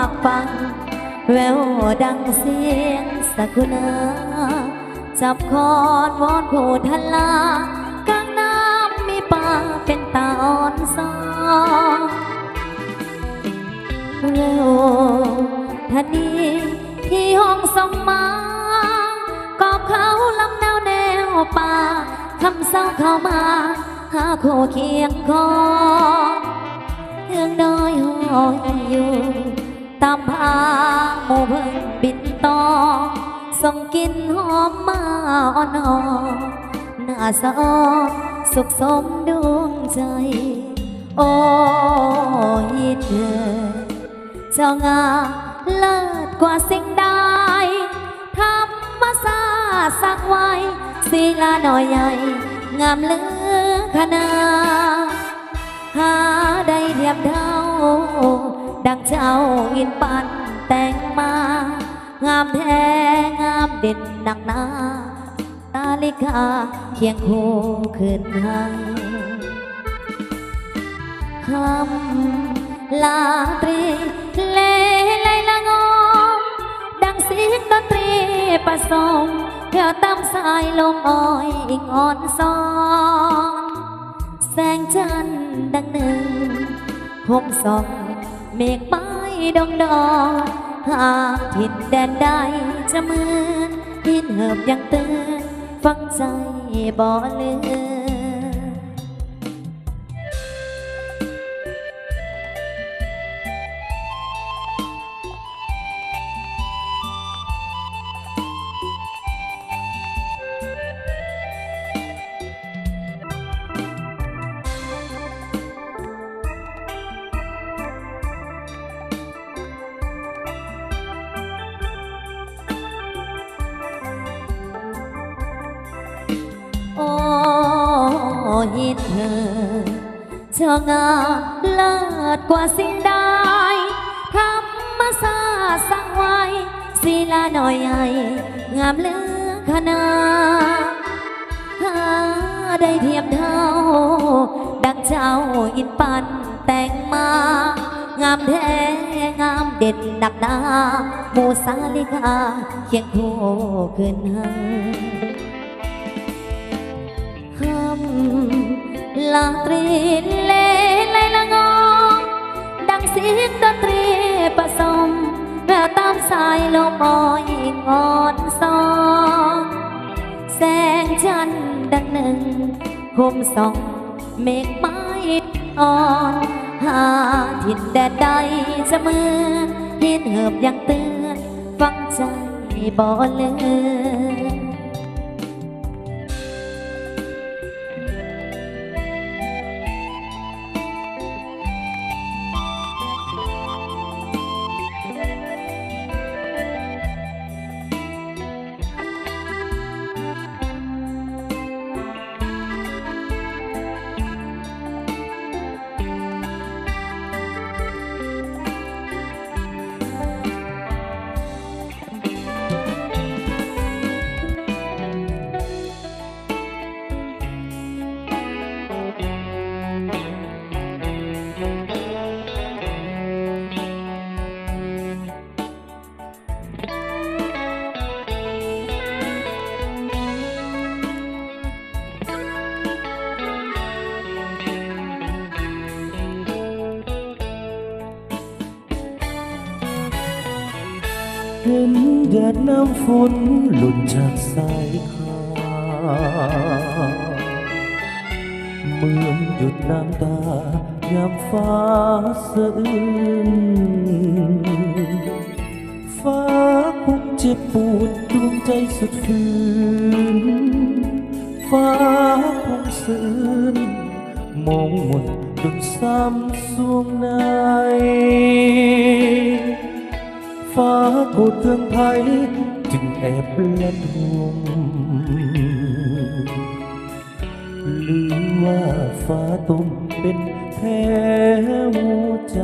ากปัง แววดังเสียงสกุณาจับคอนวอนผู้ทันลากลางน้ำมีป่าเป็นตาอ่อนซอนเร็วทันนี้ที่ห้องส่งมากอบเขาลำแนวแนวป่าคำเศร้าเข้ามาหาโคเคียงคอเอื้องน้อยหอยอยู่ ตามพาหมู่เพิ่งบินต่อส่งกินหอมมาอ่อนอหน้าสะออสุขสมดวงใจ โอ้ยเธอเจ้างาเลิศกว่าสิ่งใดธรรมศาสตร์สักไว้ศีลาหน่อยใหญ่ งามเลือขนา หาได้เทียบเท่า ดังเจ้าอินปันแต่งมา งามแท้งามเด่นหนักหนาตาลิกาเคียงคู่คืนให้คำลาตรีเลไลละงอมดังเสียงดนตรีผสมแผ่วตามสายลมอ้อยอิงอ่อนซอนแสงจันทร์ดังหนึ่งผมสอง เมฆใบดองดองหากทิ่นแดนใดจะเหมือนหินเหิบยังเตือนฟังใจบ่เลือ เธอเจ้างามเลิศกว่าสิ่งใดธรรมศาสตร์สั่งไว้ศีลาหน่อยใหญ่ งามเหลือขนาดหาได้เทียมเท่า ดังเจ้าอินปันแต่งมา งามแท้งามเด่นหนักหนาหมูสาลิกาเคียงคู่ขึ้นให้ ลาตรีเลไลละงอง ดังเสียงดนตรีผสมแววตามสายลมอ้อยงอนซอนแสงจันทร์ดังหนึ่งคมส่องเมฆไม้อ่อนหาถิ่นแดนใดจะเมือนหินเหิบยังเตือนฟังใจบ่เลือ น้ำฝนหล่นจากสายคาเหมือนหยุดน้ำตายามฟ้าสะอื้นฟ้าคงเจ็บปวดดวงใจสุดฝืนฟ้าคงสื่นมองหมดจนซ้ำสวงในฟ้าโกรธเครื่องไทย จึงแอบและทวงหรือว่าฟ้าต้มเป็นแพ้หัวใจ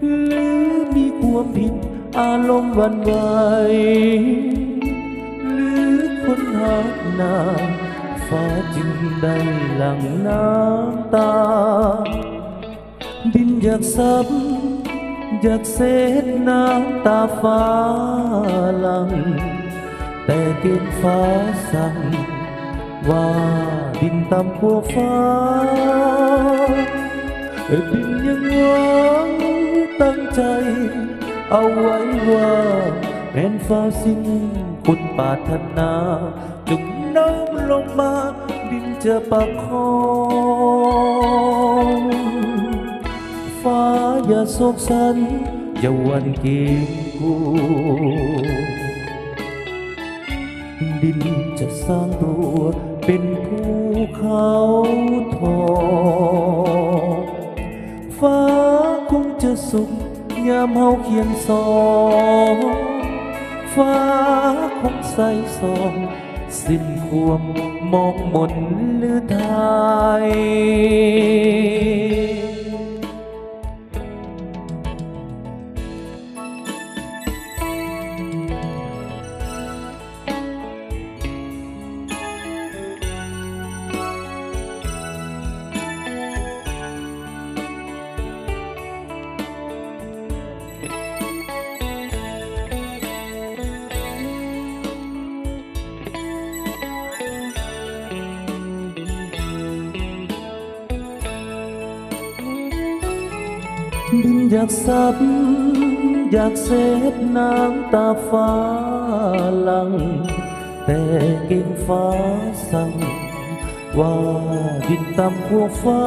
หรือ จึงได้หลั่งน้ำตาดินอยากเซ็ดน้ำตาฟ้าลัง แต่เกณฑ์ฟ้าสั่ง ว่าดินต่ำกว่าฟ้าดินยังหวังตั้งใจ เอาไว้ว่าแม้นฟ้าสิ้นคุณปาถนาจงน้อมลงมา ดินจะประคอง ฟ้าอย่าโศกสันอย่าวันเกรงกลัวดินจะสร้างตัวเป็นภูเขาทองฟ้าคงจะสุขยามเฮาเขียนสองฟ้าคงใสสองสิ้นความมองมนหรือไทย ดินอยากซับ อยากเซ็ดน้ำตาฟ้าลัง แต่ก่งฟ้าสั่ง ว่าดินต่ำกว่ฟ้า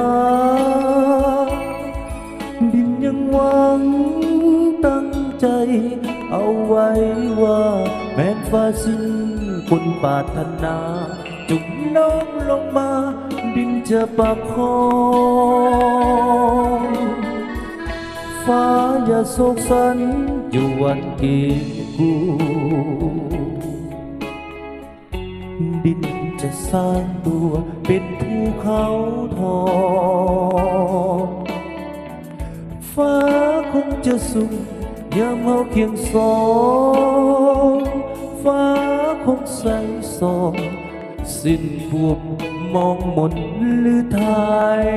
ดินยังหวังตั้งใจ เอาไว้ว่าแม้นฟ้าสิ้นคุณปาถนา จุกน้องลงมา ดินจะประคอง ฟ้าอย่าโศกสันอยู่วันกีกูดินจะสร้างตัวเป็นภูเขาทองฟ้าคงจะสุขยามเฮาเคียงสองฟ้าคงใสสองสิ้นพวกมองมนหรือไทย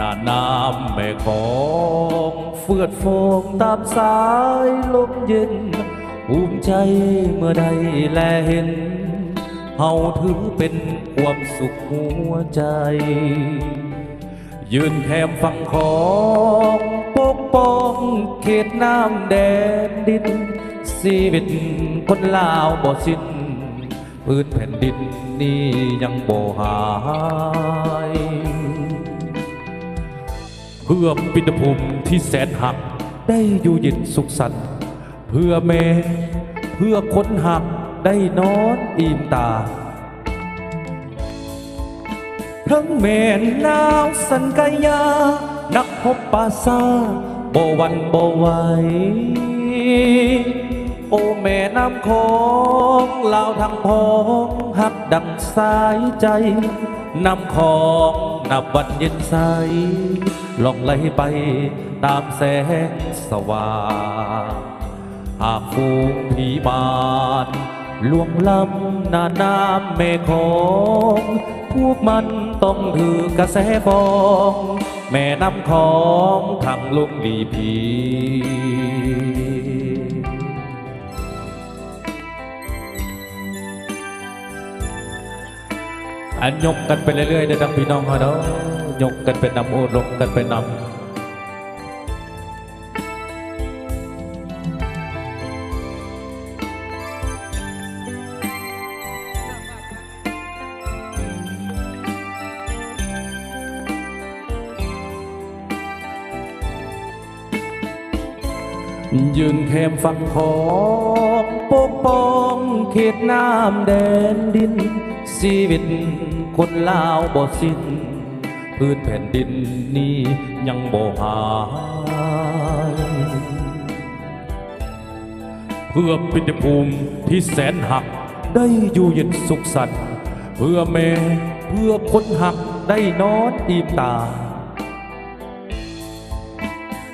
นาน้ำแม่ของเฟื่อดฟองตามสายลมเย็นภูมิใจเมื่อใดแลเห็นเฮาถือเป็นความสุขหัวใจ ยืนแคมฝั่งของปกป้องเขตน้ำแดนดินชีวิตคนลาวบ่สิ้นพื้นแผ่นดินนี้ยังบ่หาย พื่อปิณภูมิที่แสนหัก ได้อยู่เย็นสุขสันต์เพื่อแม่เพื่อคนหักได้นอนอิ่มตา ทั้งแม่นาวสันกายา นักพบปาซาบ่วันบ่ไหวโอแม่น้ำของลาวทั้งพองหักดังสายใจน้ำของนับวันเย็นใส ล่องไหลไปตามแสงสว่างหากฟูงผีบานล่วงล้ำนาน้ำแม่ของพวกมันต้องถือกระแสฟอง แม่น้ำของทางลุงดีพีอันยกกันไปเรื่อยๆเด้อทั้งพี่น้องเขาเนาะ ยกกันเป็นนำโอลกกันเป็นนำยืนแคมฝั่งของปกป้องเขตน้ำแดนดิน ชีวิตคนลาวบ่สิ้น พื้นแผ่นดินนี้ยังบ่หาย เพื่อปิติภูมิที่แสนหักได้อยู่เย็นสุขสันต์เพื่อแม่เพื่อคนหักได้นอนอิ่มตา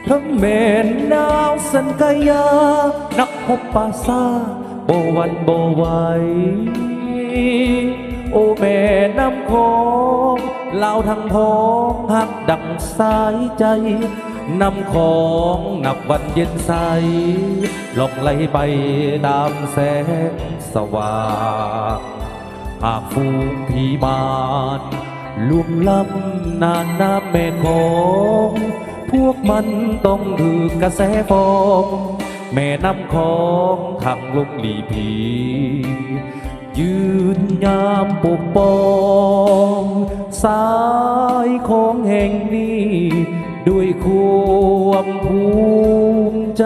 ทั้งแม่นาวสันกายา นักพบปาซาโบวันโบไหวโอแม่น้ำของ เล่าทั้งพ้องหักดังสายใจนำของนับวันเย็นใสล่องไหลไปตามแสงสว่างหากฟูงผีมานลุ่มล้ำนานน้ำแม่ของ พวกมันต้องถือกระแสฟอง แม่น้ำของทางลงหลีผี ยืนยามปกป้องสายของแห่งนี้ ด้วยความภูมิใจ